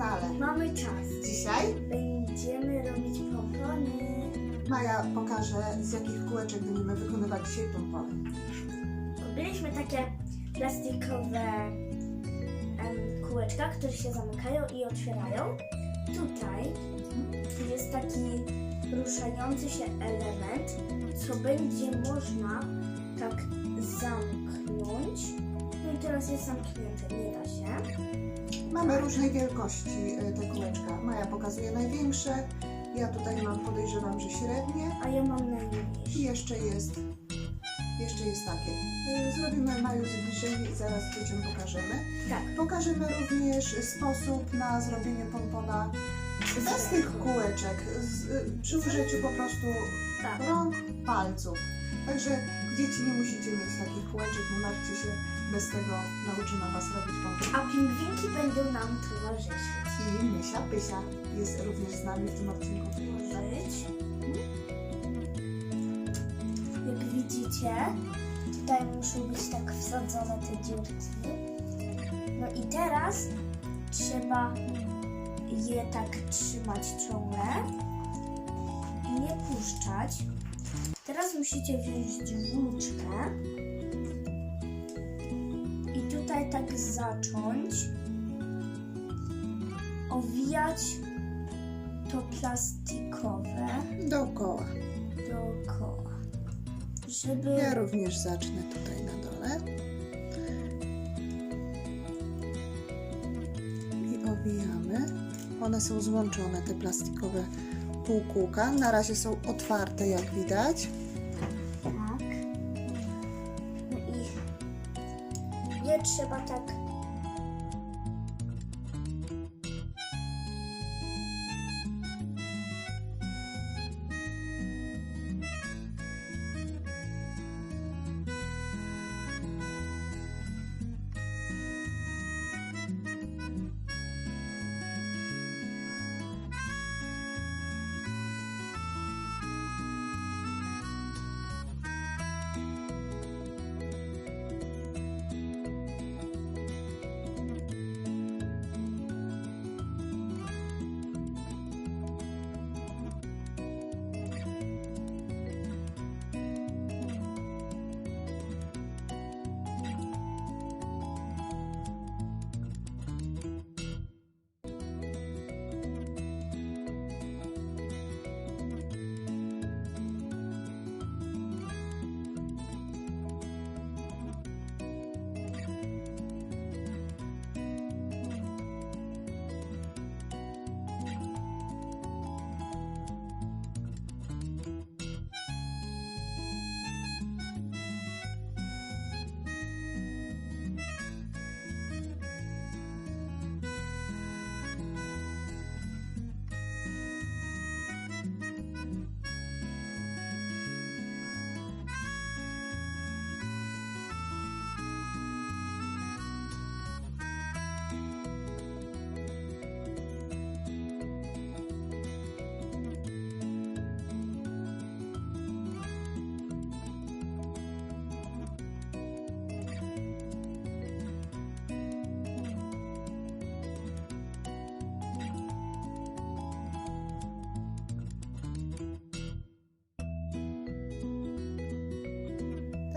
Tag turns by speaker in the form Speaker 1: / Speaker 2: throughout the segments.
Speaker 1: Kanale.
Speaker 2: Mamy czas.
Speaker 1: Dzisiaj
Speaker 2: Będziemy robić pompony.
Speaker 1: Maja pokaże z jakich kółeczek będziemy wykonywać dzisiaj pompony.
Speaker 2: Kupiliśmy takie plastikowe em, kółeczka, które się zamykają i otwierają. Tutaj jest taki ruszający się element, co będzie można tak zamknąć. I teraz jest zamknięte, nie da się.
Speaker 1: Mamy różnej wielkości y, te kółeczka. Maja pokazuje największe, ja tutaj mam, podejrzewam, że średnie
Speaker 2: A ja mam
Speaker 1: i jeszcze jest, jeszcze jest takie. Y, Zrobimy Maju zbliżenie i zaraz dzieciom pokażemy.
Speaker 2: Tak.
Speaker 1: Pokażemy również sposób na zrobienie pompona bez tych kółeczek, z, y, przy użyciu po prostu
Speaker 2: Tak.
Speaker 1: rąk, palców. Także dzieci nie musicie mieć takich kółeczek, nie martwcie się, bez tego nauczymy Was robić pompony.
Speaker 2: A pingwinki będą nam towarzyszyć.
Speaker 1: I Mysia Pysia jest również z nami w tym odcinku.
Speaker 2: Towarzyszyć. Jak widzicie, tutaj muszą być tak wsadzone te dziurki. No i teraz trzeba je tak trzymać ciągle i nie puszczać. Teraz musicie wziąć włóczkę tutaj tak zacząć owijać to plastikowe
Speaker 1: Dookoła.
Speaker 2: dookoła, żeby
Speaker 1: Ja również zacznę tutaj na dole. I owijamy. One są złączone, te plastikowe półkółka. Na razie są otwarte, jak widać.
Speaker 2: Je trzeba tak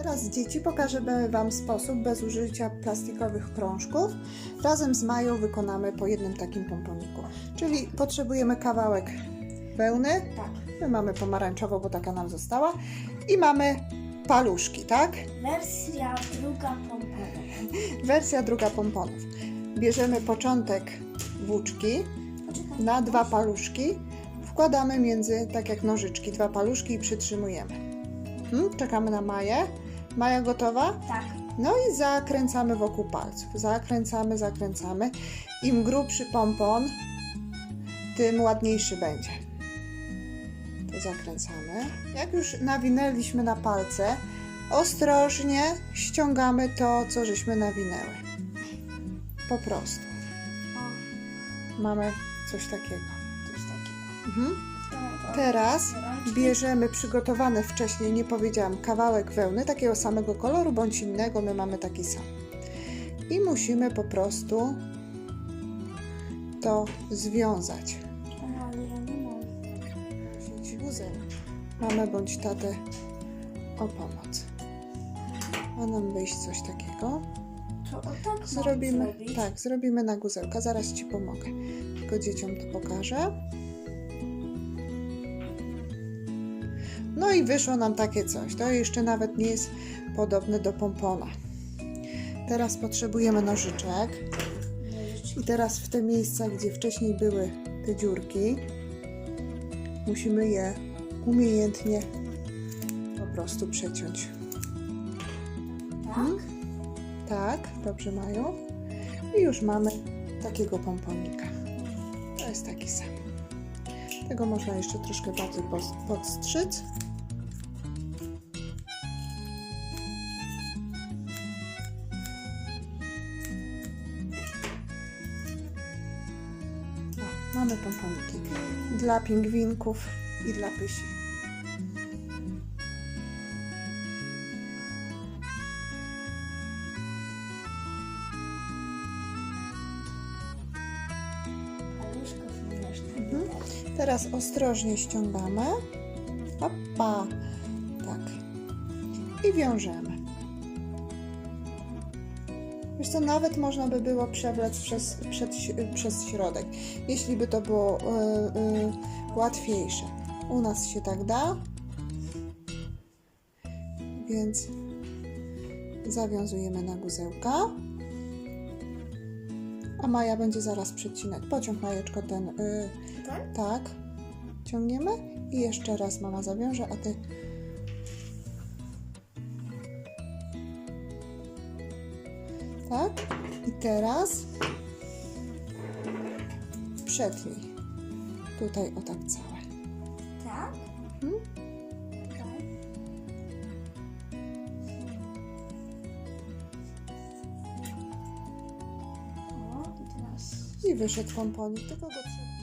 Speaker 1: Teraz dzieci pokażemy Wam sposób bez użycia plastikowych krążków. Razem z Mają wykonamy po jednym takim pomponiku. Czyli potrzebujemy kawałek wełny,
Speaker 2: tak.
Speaker 1: my mamy pomarańczową, bo taka nam została, i mamy paluszki, tak?
Speaker 2: Wersja druga pompona.
Speaker 1: Wersja druga pomponów. Bierzemy początek włóczki na dwa paluszki, wkładamy między, tak jak nożyczki, dwa paluszki i przytrzymujemy. Hmm, czekamy na Maję. Maja gotowa?
Speaker 2: Tak.
Speaker 1: No i zakręcamy wokół palców. Zakręcamy, zakręcamy. Im grubszy pompon, tym ładniejszy będzie. To zakręcamy. Jak już nawinęliśmy na palce, ostrożnie ściągamy to, co żeśmy nawinęły. Po prostu. Mamy coś takiego.
Speaker 2: coś takiego.
Speaker 1: Mhm. Teraz bierzemy przygotowany wcześniej, nie powiedziałam, kawałek wełny takiego samego koloru bądź innego, my mamy taki sam. I musimy po prostu to związać.
Speaker 2: Aha, ale ja nie mam.
Speaker 1: Prosić wózek. Mamę bądź tatę o pomoc. Ma nam wyjść coś takiego.
Speaker 2: Tak
Speaker 1: Zrobimy, tak, zrobimy na guzełka. Zaraz Ci pomogę. Tylko dzieciom to pokażę. No i wyszło nam takie coś. To jeszcze nawet nie jest podobne do pompona. Teraz potrzebujemy nożyczek. I teraz w te miejsca, gdzie wcześniej były te dziurki, musimy je umiejętnie po prostu przeciąć.
Speaker 2: Tak?
Speaker 1: Tak, dobrze mają. I już mamy takiego pomponika. To jest taki sam. Tego można jeszcze troszkę bardziej podstrzyc. Mamy pomponiki dla pingwinków i dla pysi. Teraz ostrożnie ściągamy. Opa. Tak. I wiążemy. Wiesz co, nawet można by było przewlec przez, przed, przez środek, jeśli by to było y, y, łatwiejsze. U nas się tak da. Więc zawiązujemy na guzełka. A Maja będzie zaraz przecinać. Pociąg Majeczko ten y,
Speaker 2: Tak?
Speaker 1: tak. Ciągniemy i jeszcze raz mama zawiąże, a ty. Tak. I teraz przetnij. Tutaj o tak całe.
Speaker 2: I
Speaker 1: wyszedł pomponik, tylko go trzeba.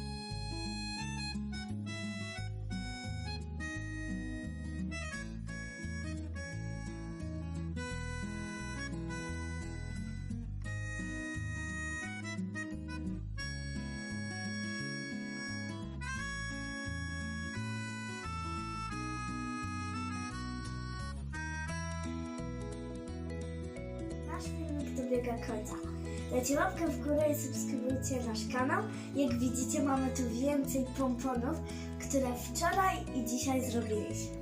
Speaker 2: Nasz filmik dobiega końca. Dajcie łapkę w górę i subskrybujcie nasz kanał. Jak widzicie mamy tu więcej pomponów, które wczoraj i dzisiaj zrobiliśmy.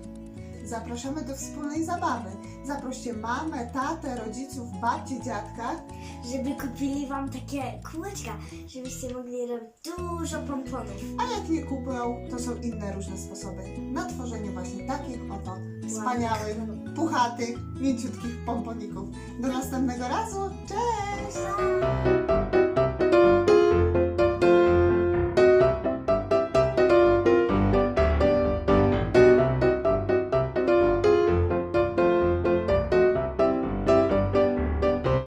Speaker 1: Zapraszamy do wspólnej zabawy. Zaproście mamę, tatę, rodziców, babcię, dziadka.
Speaker 2: Żeby kupili wam takie kółeczka, żebyście mogli robić dużo pomponów.
Speaker 1: A jak nie kupują, to są inne różne sposoby na tworzenie właśnie takich oto wspaniałych, puchatych, mięciutkich pomponików. Do następnego razu. Cześć!